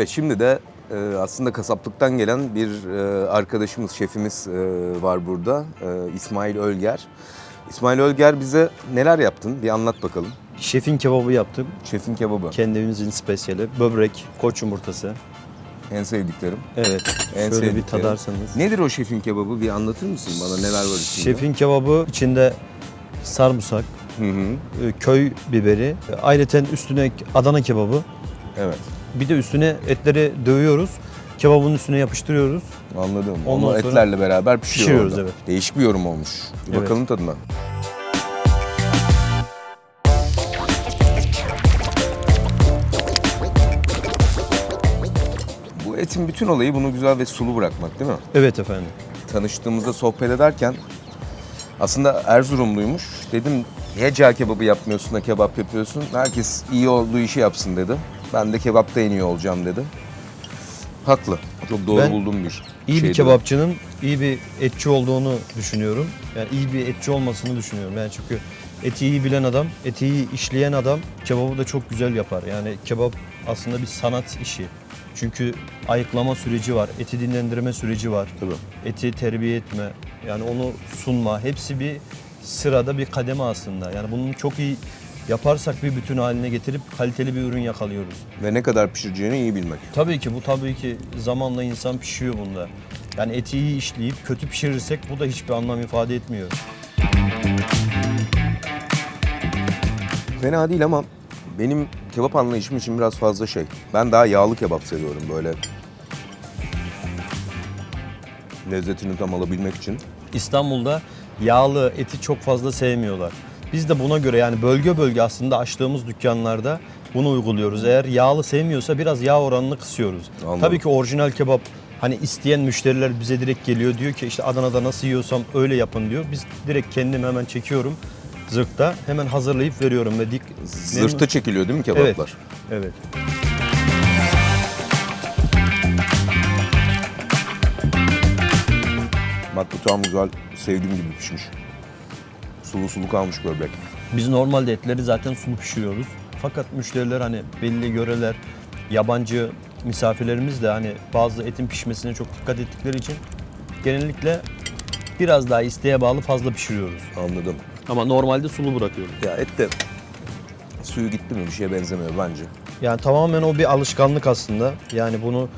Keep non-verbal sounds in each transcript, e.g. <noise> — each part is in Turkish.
Evet şimdi de e, aslında kasaplıktan gelen bir e, arkadaşımız, şefimiz e, var burada. E, İsmail Ölger. İsmail Ölger bize neler yaptın? Bir anlat bakalım. Şefin kebabı yaptım. Şefin kebabı. Kendi evimizin spesiyeli. Böbrek, koç yumurtası. En sevdiklerim. Evet. En Şöyle bir sevdiklerim. tadarsanız. Nedir o şefin kebabı? Bir anlatır mısın bana neler var içinde? Şefin kebabı içinde sarımsak, Hı hı. e, köy biberi, ayrıca üstüne Adana kebabı. Evet. Bir de üstüne etleri dövüyoruz. Kebabın üstüne yapıştırıyoruz. Anladım. Ondan Onu sonra etlerle beraber pişiyor pişiriyoruz, orada. evet. Değişik bir yorum olmuş. Bir Evet. bakalım tadına. Bu etin bütün olayı bunu güzel ve sulu bırakmak değil mi? Evet efendim. Tanıştığımızda sohbet ederken aslında Erzurumluymuş. Dedim niye cağ kebabı yapmıyorsun da kebap yapıyorsun? Herkes iyi olduğu işi yapsın dedi. Ben de kebapta en iyi olacağım dedi. Haklı. Çok doğru Ben bulduğum bir İyi bir şeydi. kebapçının iyi bir etçi olduğunu düşünüyorum. Yani iyi bir etçi olmasını düşünüyorum. Yani çünkü eti iyi bilen adam, eti iyi işleyen adam kebabı da çok güzel yapar. Yani kebap aslında bir sanat işi. Çünkü ayıklama süreci var, eti dinlendirme süreci var. Tabii. Eti terbiye etme, yani onu sunma hepsi bir sırada bir kademe aslında. Yani bunu çok iyi yaparsak bir bütün haline getirip kaliteli bir ürün yakalıyoruz. Ve ne kadar pişireceğini iyi bilmek. Tabii ki bu tabii ki zamanla insan pişiyor bunda. Yani eti iyi işleyip kötü pişirirsek bu da hiçbir anlam ifade etmiyor. Fena değil ama benim kebap anlayışım için biraz fazla şey. Ben daha yağlı kebap seviyorum böyle. Lezzetini tam alabilmek için. İstanbul'da yağlı eti çok fazla sevmiyorlar. Biz de buna göre yani bölge bölge aslında açtığımız dükkanlarda bunu uyguluyoruz. Eğer yağlı sevmiyorsa biraz yağ oranını kısıyoruz. Anladım. Tabii ki orijinal kebap hani isteyen müşteriler bize direkt geliyor diyor ki işte Adana'da nasıl yiyorsam öyle yapın diyor. Biz direkt kendim hemen çekiyorum zırhta hemen hazırlayıp veriyorum ve dik Zırhta çekiliyor değil mi kebaplar? Evet. Bak bu tam güzel, sevdiğim gibi pişmiş. Sulu sulu kalmış böbrek. Biz normalde etleri zaten sulu pişiriyoruz. Fakat müşteriler hani belli yöreler, yabancı misafirlerimiz de hani bazı etin pişmesine çok dikkat ettikleri için genellikle biraz daha isteğe bağlı fazla pişiriyoruz. Anladım. Ama normalde sulu bırakıyoruz. Ya et de suyu gitti mi bir şeye benzemiyor bence. Yani tamamen o bir alışkanlık aslında. Yani bunu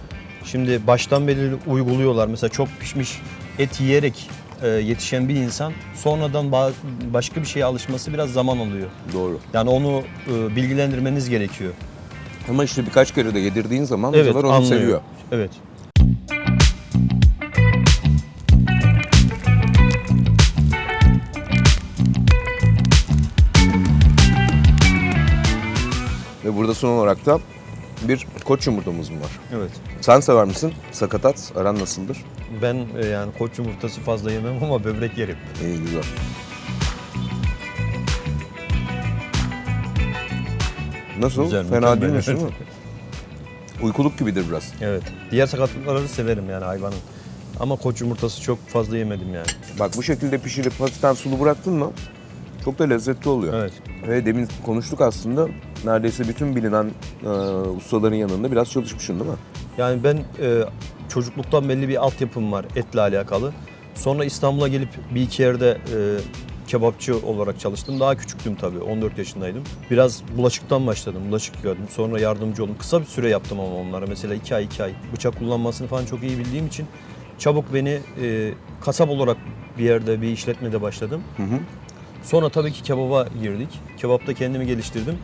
şimdi baştan beri uyguluyorlar. Mesela çok pişmiş et yiyerek e, yetişen bir insan sonradan ba- başka bir şeye alışması biraz zaman alıyor. Doğru. Yani onu e, bilgilendirmeniz gerekiyor. Ama işte birkaç kere de yedirdiğin zaman bu sefer onu anlıyor. seviyor. Evet. Ve burada son olarak da bir koç yumurtamız mı var? Evet. Sen sever misin? Sakatat aran nasıldır? Ben e, yani koç yumurtası fazla yemem ama böbrek yerim. İyi güzel. Nasıl? Güzel, Fena mükemmel. değilmiş değil mi? <laughs> Uykuluk gibidir biraz. Evet. Diğer sakatlıkları severim yani hayvanın. Ama koç yumurtası çok fazla yemedim yani. Bak bu şekilde pişirip hafiften sulu bıraktın mı çok da lezzetli oluyor. Evet. Ve demin konuştuk aslında neredeyse bütün bilinen e, ustaların yanında biraz çalışmışsın değil mi? Yani ben e, çocukluktan belli bir altyapım var etle alakalı. Sonra İstanbul'a gelip bir iki yerde e, kebapçı olarak çalıştım. Daha küçüktüm tabii. 14 yaşındaydım. Biraz bulaşıktan başladım. Bulaşık gördüm. Sonra yardımcı oldum. Kısa bir süre yaptım ama onlara. Mesela 2 ay 2 ay. Bıçak kullanmasını falan çok iyi bildiğim için çabuk beni e, kasap olarak bir yerde bir işletmede başladım. Hı hı. Sonra tabii ki kebaba girdik. Kebapta kendimi geliştirdim.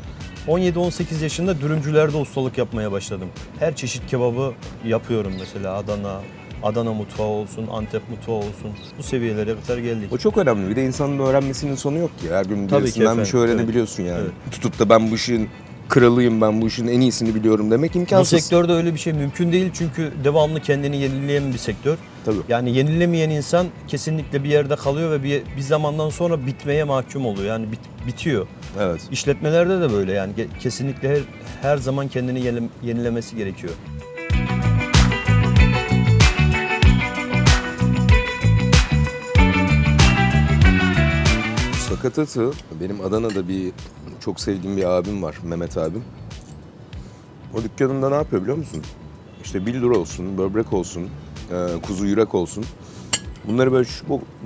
17-18 yaşında dürümcülerde ustalık yapmaya başladım. Her çeşit kebabı yapıyorum mesela Adana, Adana mutfağı olsun, Antep mutfağı olsun. Bu seviyelere kadar geldik. O çok önemli. Bir de insanın öğrenmesinin sonu yok ki. Her gün Tabii ki birisinden bir efendim, şey öğrenebiliyorsun yani. Evet. Tutup da ben bu işin kralıyım, ben bu işin en iyisini biliyorum demek Bu imkansız. sektörde öyle bir şey mümkün değil çünkü devamlı kendini yenileyen bir sektör. Tabii. Yani yenilemeyen insan kesinlikle bir yerde kalıyor ve bir, bir zamandan sonra bitmeye mahkum oluyor. Yani bit- bitiyor. Evet. İşletmelerde de böyle yani kesinlikle her, her zaman kendini yenile- yenilemesi gerekiyor. Sakatatı benim Adana'da bir çok sevdiğim bir abim var Mehmet abim. O dükkanında ne yapıyor biliyor musun? işte bildur olsun, böbrek olsun, e, kuzu yürek olsun. Bunları böyle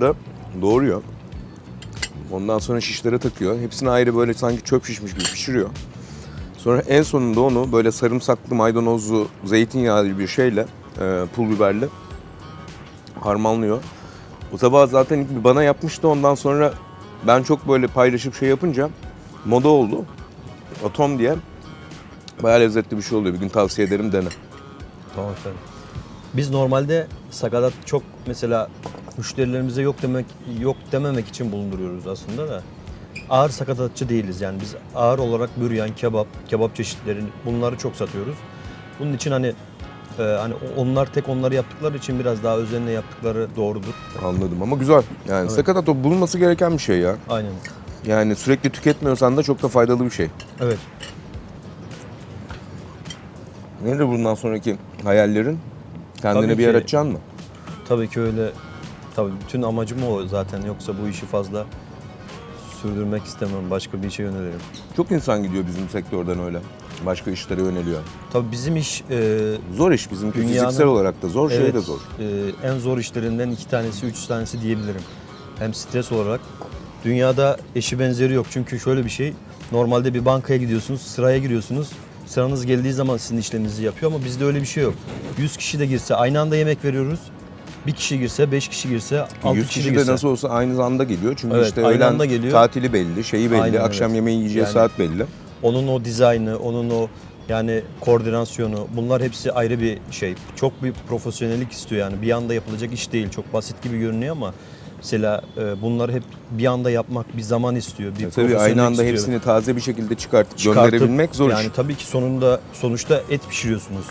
da doğruyor. Ondan sonra şişlere takıyor. Hepsini ayrı böyle sanki çöp şişmiş gibi pişiriyor. Sonra en sonunda onu böyle sarımsaklı, maydanozlu, zeytinyağlı bir şeyle, e, pul biberli harmanlıyor. O tabağı zaten ilk bana yapmıştı. Ondan sonra ben çok böyle paylaşıp şey yapınca moda oldu. Atom diye. Bayağı lezzetli bir şey oluyor. Bir gün tavsiye ederim dene. Tamam efendim. Biz normalde sakatat çok mesela müşterilerimize yok demek yok dememek için bulunduruyoruz aslında da. Ağır sakatatçı değiliz yani biz ağır olarak büryan, kebap, kebap çeşitlerini bunları çok satıyoruz. Bunun için hani e, hani onlar tek onları yaptıkları için biraz daha özenle yaptıkları doğrudur. Anladım ama güzel. Yani Evet. sakatat o bulunması gereken bir şey ya. Aynen. Yani sürekli tüketmiyorsan da çok da faydalı bir şey. Evet. Nedir bundan sonraki hayallerin? Kendine Tabii bir yer ki. açacaksın mı? Tabii ki öyle. Tabii bütün amacım o zaten. Yoksa bu işi fazla sürdürmek istemem. Başka bir işe yönelirim. Çok insan gidiyor bizim sektörden öyle. Başka işlere yöneliyor. Tabii bizim iş e, Zor iş bizimki Dünyanın- fiziksel olarak da zor, şey Evet, de zor. e, en zor işlerinden iki tanesi, üç tanesi diyebilirim. Hem stres olarak. Dünyada eşi benzeri yok. Çünkü şöyle bir şey. Normalde bir bankaya gidiyorsunuz, sıraya giriyorsunuz. Sıranız geldiği zaman sizin işleminizi yapıyor ama bizde öyle bir şey yok. 100 kişi de girse aynı anda yemek veriyoruz. Bir kişi girse, beş kişi girse, altı 100 kişi, kişi de girse. nasıl olsa aynı anda geliyor. Çünkü Evet, işte aynı öğlen anda geliyor. tatili belli, şeyi belli, Aynen, akşam evet. yemeği yiyeceği Yani- saat belli. Onun o dizaynı, onun o yani koordinasyonu bunlar hepsi ayrı bir şey. Çok bir profesyonellik istiyor yani. Bir anda yapılacak iş değil. Çok basit gibi görünüyor ama mesela e, bunları hep bir anda yapmak bir zaman istiyor. Bir Ya tabii profesyonellik aynı anda istiyor. hepsini taze bir şekilde çıkartıp, Çıkartıp, gönderebilmek zor yani iş. tabii ki sonunda sonuçta et pişiriyorsunuz.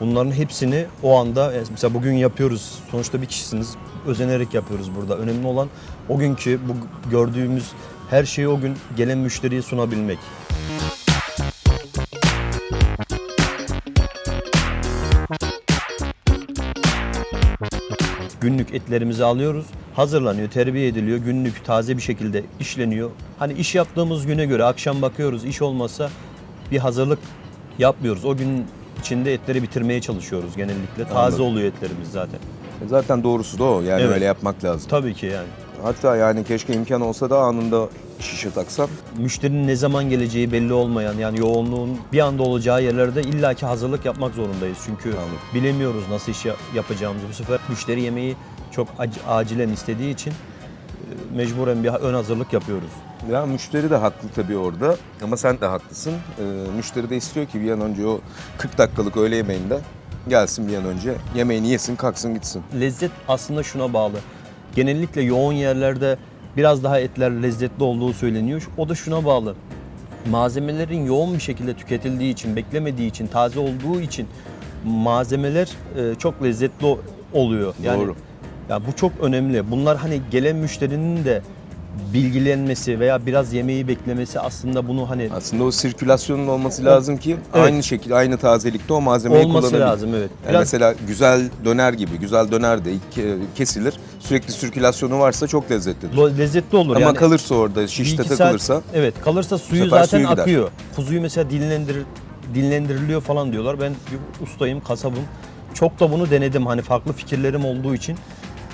Bunların hepsini o anda e, mesela bugün yapıyoruz. Sonuçta bir kişisiniz. Özenerek yapıyoruz burada. Önemli olan o günkü bu gördüğümüz her şeyi o gün gelen müşteriye sunabilmek. Günlük etlerimizi alıyoruz. Hazırlanıyor, terbiye ediliyor. Günlük taze bir şekilde işleniyor. Hani iş yaptığımız güne göre akşam bakıyoruz iş olmasa bir hazırlık yapmıyoruz. O gün içinde etleri bitirmeye çalışıyoruz genellikle. Taze Anladım. oluyor etlerimiz zaten. E Zaten doğrusu da o. Yani Evet. öyle yapmak lazım. Tabii ki yani. Hatta yani keşke imkan olsa da anında şişe taksam. Müşterinin ne zaman geleceği belli olmayan yani yoğunluğun bir anda olacağı yerlerde illaki hazırlık yapmak zorundayız. Çünkü Anladım. bilemiyoruz nasıl iş ya- yapacağımızı. Bu sefer müşteri yemeği çok ac- acilen istediği için e, mecburen bir ön hazırlık yapıyoruz. Ya müşteri de haklı tabii orada ama sen de haklısın. Ee, müşteri de istiyor ki bir an önce o 40 dakikalık öğle yemeğinde gelsin bir an önce yemeğini yesin kalksın gitsin. Lezzet aslında şuna bağlı. Genellikle yoğun yerlerde biraz daha etler lezzetli olduğu söyleniyor. O da şuna bağlı. Malzemelerin yoğun bir şekilde tüketildiği için, beklemediği için, taze olduğu için malzemeler e, çok lezzetli oluyor. Yani, Doğru. Ya bu çok önemli. Bunlar hani gelen müşterinin de bilgilenmesi veya biraz yemeği beklemesi aslında bunu hani Aslında o sirkülasyonun olması lazım ki Evet. aynı şekilde aynı tazelikte o malzemeyi olması kullanabil. lazım evet. Yani Biraz mesela güzel döner gibi, güzel döner de ke- kesilir. Sürekli sirkülasyonu varsa çok lezzetlidir. lo- lezzetli olur. Ama yani. kalırsa orada Bir şişte iki saat- takılırsa evet kalırsa suyu sefer zaten suyu gider. akıyor. Kuzuyu mesela dinlendir dinlendiriliyor falan diyorlar. Ben bir ustayım, kasabım. Çok da bunu denedim. Hani farklı fikirlerim olduğu için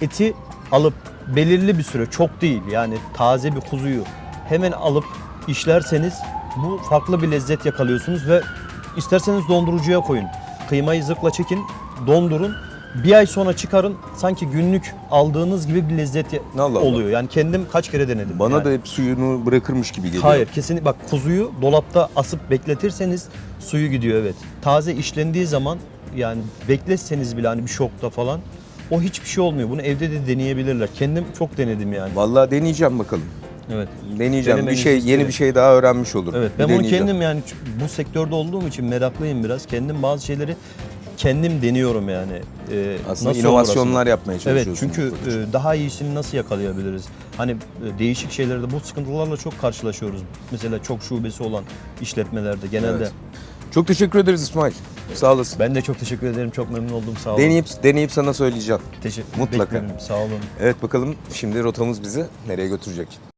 eti alıp belirli bir süre çok değil yani taze bir kuzuyu hemen alıp işlerseniz bu farklı bir lezzet yakalıyorsunuz ve isterseniz dondurucuya koyun. Kıymayı zırhla çekin, dondurun. Bir ay sonra çıkarın sanki günlük aldığınız gibi bir lezzet Allah Allah. oluyor. Yani kendim kaç kere denedim. bana yani. da hep suyunu bırakırmış gibi geliyor. Hayır kesinlikle bak kuzuyu dolapta asıp bekletirseniz suyu gidiyor evet. Taze işlendiği zaman yani bekletseniz bile hani bir şokta falan o hiçbir şey olmuyor. Bunu evde de deneyebilirler. Kendim çok denedim yani. Vallahi deneyeceğim bakalım. Evet. Deneyeceğim. Bir şey yeni bir şey daha öğrenmiş olurum. Evet. Ben bunu deneyeceğim. kendim yani bu sektörde olduğum için meraklıyım biraz. Kendim bazı şeyleri kendim deniyorum yani. Ee, Aslında nasıl inovasyonlar olur yapmaya aslında? Evet çalışıyorsun. çünkü e, daha iyisini nasıl yakalayabiliriz? Hani e, değişik şeylerde bu sıkıntılarla çok karşılaşıyoruz. Mesela çok şubesi olan işletmelerde genelde. Evet. Çok teşekkür ederiz İsmail. Sağ olasın. Ben de çok teşekkür ederim. Çok memnun oldum. Sağ olun. Deneyip deneyip sana söyleyeceğim. Teşekkür Mutlaka. beklerim. Sağ olun. Evet bakalım şimdi rotamız bizi nereye götürecek?